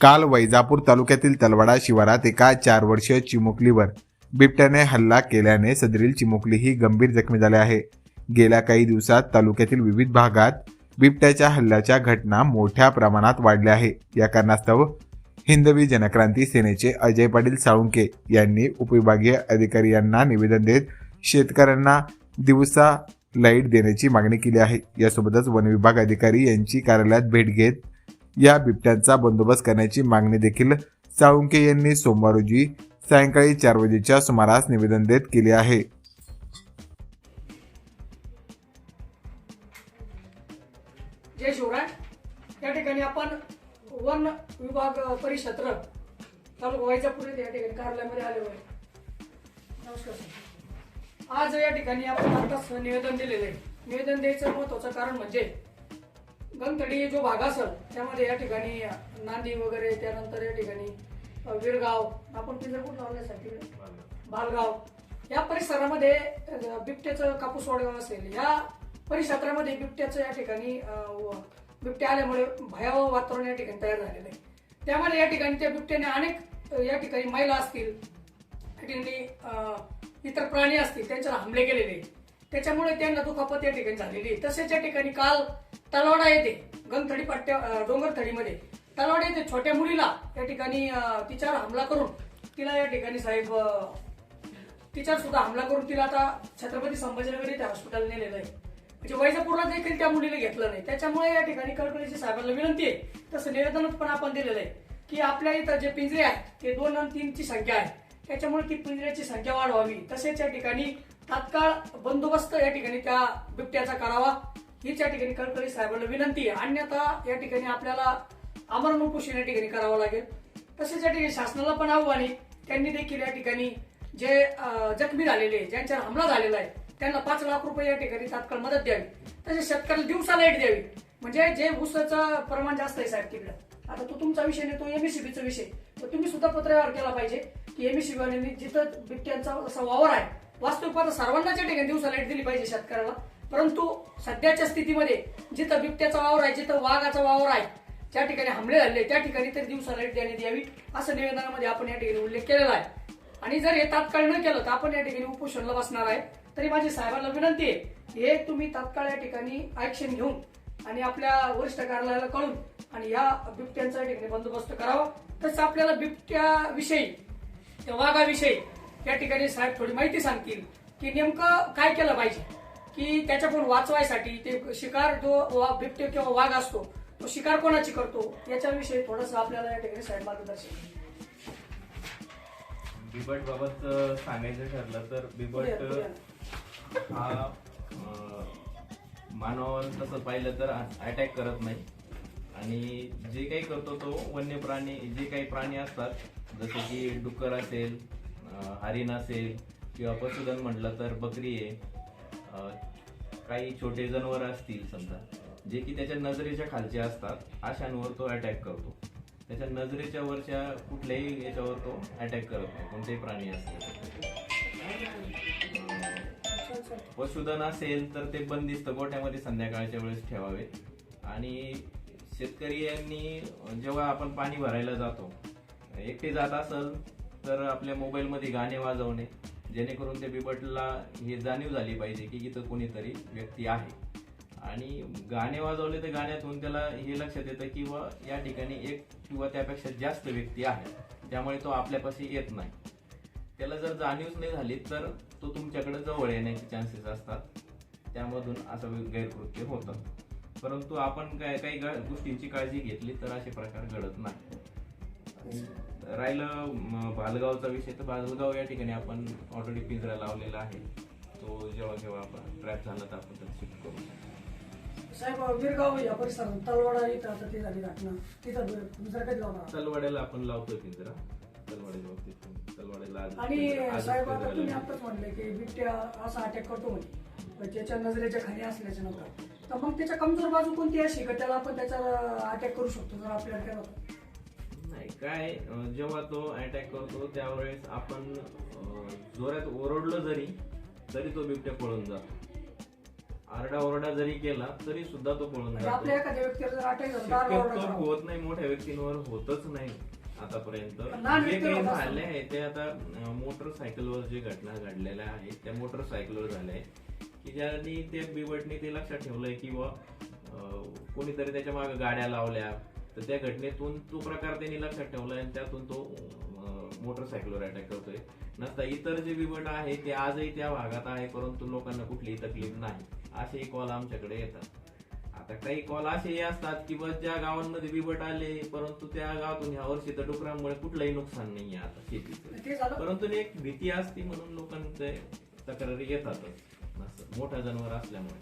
काल वैजापूर तालुक्यातील तलवाडा शिवारात एका चार वर्षीय चिमुकलीवर बिबट्याने हल्ला केल्याने सदरील चिमुकली ही गंभीर जखमी झाली आहे. गेल्या काही दिवसात तालुक्यातील विविध भागात बिबट्याच्या हल्ल्याच्या घटना मोठ्या प्रमाणात वाढल्या आहे. या कारणास्तव हिंदवी जनक्रांती सेनेचे अजय पाटील साळुंके यांनी उपविभागीय अधिकारी यांना निवेदन देत शेतकऱ्यांना दिवसा लाइट देण्याची मागणी केली आहे. यासोबतच वनविभाग अधिकारी यांची कार्यालयात भेट घेत या बिबट्यांचा बंदोबस्त करण्याची मागणी देखील साळुंके यांनी सोमवार रोजी सायंकाळी चार वाजेच्या सुमारास निवेदन देत केले आहे. जय शिवराय. या ठिकाणी आपण वन विभाग परिक्षेत्र तालुका वैजापूर या ठिकाणी कार्यालयामध्ये आलेलो आहे. नमस्कार सर. आज या ठिकाणी आपण आताच निवेदन दिलेलं आहे. निवेदन द्यायचं महत्वाचं कारण म्हणजे गणतडी जो भाग असेल त्यामध्ये या ठिकाणी नांदी वगैरे त्यानंतर या ठिकाणी विरगाव आपण पिंजर कुठं लावण्यासाठी बालगाव या परिसरामध्ये बिबट्याचं कापूस वाडगाव असेल या परिसरामध्ये बिबट्याचं या ठिकाणी बिबट्या आल्यामुळे भयावह वातावरण या ठिकाणी तयार झालेलं आहे त्यामध्ये या ठिकाणी त्या बिबट्याने अनेक या ठिकाणी महिला असतील या ठिकाणी इतर प्राणी असतील त्यांच्यावर हमले केलेले आहेत. त्याच्यामुळे त्यांना दुखापत या ठिकाणी झालेली आहे तसेच या ठिकाणी काल तलवाडा येते गंगथडी पट्ट्या डोंगर थडीमध्ये तलवाडा येते छोट्या मुलीला या ठिकाणी तिच्यावर हमला करून तिला या ठिकाणी साहेब तिच्यावर सुद्धा हमला करून तिला आता छत्रपती संभाजीनगर इथे हॉस्पिटल नेलेलं आहे म्हणजे वैजापूरला देखील त्या मुलीला घेतलं नाही. त्याच्यामुळे या ठिकाणी कळकळीची साहेबांना विनंती आहे. तसं निवेदनच पण आपण दिलेलं आहे की आपल्या इथं जे पिंजरे आहेत ते दोन आणि तीनची संख्या आहे. त्याच्यामुळे ती पिंजऱ्याची संख्या वाढवावी. तसेच या ठिकाणी तात्काळ बंदोबस्त या ठिकाणी त्या बिबट्याचा करावा. हीच या ठिकाणी कळकळी साहेबांना विनंती आहे. अन्यथा या ठिकाणी आपल्याला आमरण उपोषण या ठिकाणी करावं लागेल. तसेच या ठिकाणी शासनाला पण आव्हाने त्यांनी देखील या ठिकाणी जे जखमी झालेले ज्यांच्यावर हमला झालेला आहे त्यांना पाच लाख रुपये या ठिकाणी तात्काळ मदत द्यावी. तसेच शेतकऱ्याला दिवसा लाइट द्यावी. म्हणजे जे ऊसाचं प्रमाण जास्त आहे साहेब तिकडं. आता तो तुमचा विषय नाही तो एमएससीबीचा विषय तर तुम्ही सुद्धा पत्रव्यवहार केला पाहिजे की एमएससीबी जिथं बिबट्यांचा असा वावर आहे वास्तविक पाहता सर्वांनाच या ठिकाणी दिवसा लाइट दिली पाहिजे शेतकऱ्याला. परंतु सध्याच्या स्थितीमध्ये जिथं बिबट्याचा वावर आहे जिथं वाघाचा वावर आहे ज्या ठिकाणी हमले झाले त्या ठिकाणी तर दिवसा लाइट देण्यात यावी असं निवेदनामध्ये आपण या ठिकाणी उल्लेख केलेला आहे. आणि जर हे तात्काळ न केलं तर आपण या ठिकाणी उपोषणला बसणार आहे. तरी माझी साहेबांना विनंती आहे हे तुम्ही तात्काळ या ठिकाणी ऍक्शन घेऊन आणि आपल्या वरिष्ठ कार्यालयाला कळून आणि या बिबट्यांचा या ठिकाणी बंदोबस्त करावा. तसं आपल्याला बिबट्याविषयी त्या वाघाविषयी या ठिकाणी साहेब थोडी माहिती सांगतील की नेमकं काय केलं पाहिजे. की त्याच्याकडून वाचवायसाठी ते शिकार जो वा- बिबटे किंवा वाघ असतो तो शिकार कोणाची करतो? याच्याविषयी थोडंसं आपल्याला या ठिकाणी साहेब मार्गदर्शन बिबट बाबत सांगायचं ठरलं तर. बिबट हा मानवावर तसं पाहिलं तर अटॅक करत नाही. आणि जे काही करतो तो वन्य प्राणी जे काही प्राणी असतात जसे की डुक्कर असेल हरिण असेल किंवा पशुधन म्हटलं तर बकरी आहे काही छोटे जनावर असतील समजा जे की त्याच्या नजरेच्या खालचे असतात अशांवर तो अटॅक करतो. त्याच्या नजरेच्या वरच्या कुठल्याही याच्यावर तो अटॅक करत नाही कोणतेही प्राणी असेल पशुधन असेल तर ते बंदिस्त गोठ्यामध्ये संध्याकाळच्या वेळेस ठेवावे. आणि शेतकरी यांनी जेव्हा आपण पाणी भरायला जातो एकटे जात असेल तर आपल्या मोबाईलमध्ये गाणे वाजवणे. जेणेकरून ते बिबटला हे जाणीव झाली पाहिजे की इथं कोणीतरी व्यक्ती आहे. आणि गाणे वाजवले तर गाण्यातून त्याला हे लक्षात येतं की व या ठिकाणी एक किंवा त्यापेक्षा जास्त व्यक्ती आहे. त्यामुळे तो आपल्यापाशी येत नाही. त्याला जर जाणीवच नाही झाली तर तो तुमच्याकडे जवळ येण्याचे चान्सेस असतात. त्यामधून असं गैरकृत्य होतं. परंतु आपण काय काही गोष्टींची काळजी घेतली तर असे प्रकार घडत नाही. राहिलं भालगावचा विषय. तर भालगाव या ठिकाणी आपण ऑलरेडी पिंजरा लावलेला आहे. तो जेव्हा जेव्हा आपण ट्रॅप झाला तर आपण त्याला शिफ्ट करू. साहेब विरगाव या परिसरात तलवाडा इथं ती झाली घटना. तिथं जर कधी लावणार तलवाड्याला आपण लावतोय पिंजरा. तलवाड्याच्या बाबतीत तलवाड्याला आणि साहेब आता तुम्ही. आताच म्हणले की बिबट्या असा अटॅक करतो म्हणे. ज्याच्या नजरेच्या खाली असल्याच्या नंतर. तर मग त्याच्या कमजोर बाजू कोणती अशी? का त्याला आपण त्याचा अटॅक करू शकतो जर आपल्याला केला? नाही काय जेव्हा तो अटॅक करतो त्यावेळेस आपण जोरात ओरडलो जरी तरी तो बिबट्या पळून जातो. आरडाओरडा जरी केला तरी सुद्धा तो पळून म्हणजे जातो. आपल्या एखाद्या व्यक्तीला जर अटॅक झाला दार ओरडा शक्यतो करावा. होत नाही मोठ्या व्यक्तींवर होतच नाही आतापर्यंत. लहान जे व्यक्तीवर काही होत. झाले आहे ते आता अं, मोटरसायकलवर जे घटना घडलेल्या आहेत त्या मोटरसायकलवर झाल्या आहेत. की ज्यांनी ते बिबटने ते लक्षात ठेवलंय की बुवा अं, कोणीतरी त्याच्यामागे गाड्या लावल्या तर त्या घटनेतून तो प्रकार त्यांनी लक्षात ठेवलाय आणि त्यातून तो मोटरसायकलवर अटॅक करतोय. नसता इतर जे बिबट आहे ते आजही त्या भागात आहे परंतु लोकांना कुठलीही तकलीफ नाही. असेही कॉल आमच्याकडे येतात. आता काही कॉल असेही असतात की बस ज्या गावांमध्ये बिबट आले परंतु त्या गावातून ह्या वर्षी तर डुकरामुळे कुठलंही नुकसान नाहीये आता शेतीचं. परंतु एक भीती असते म्हणून लोकांचे तक्रारी येतातच. मोठा जनावर असल्यामुळे.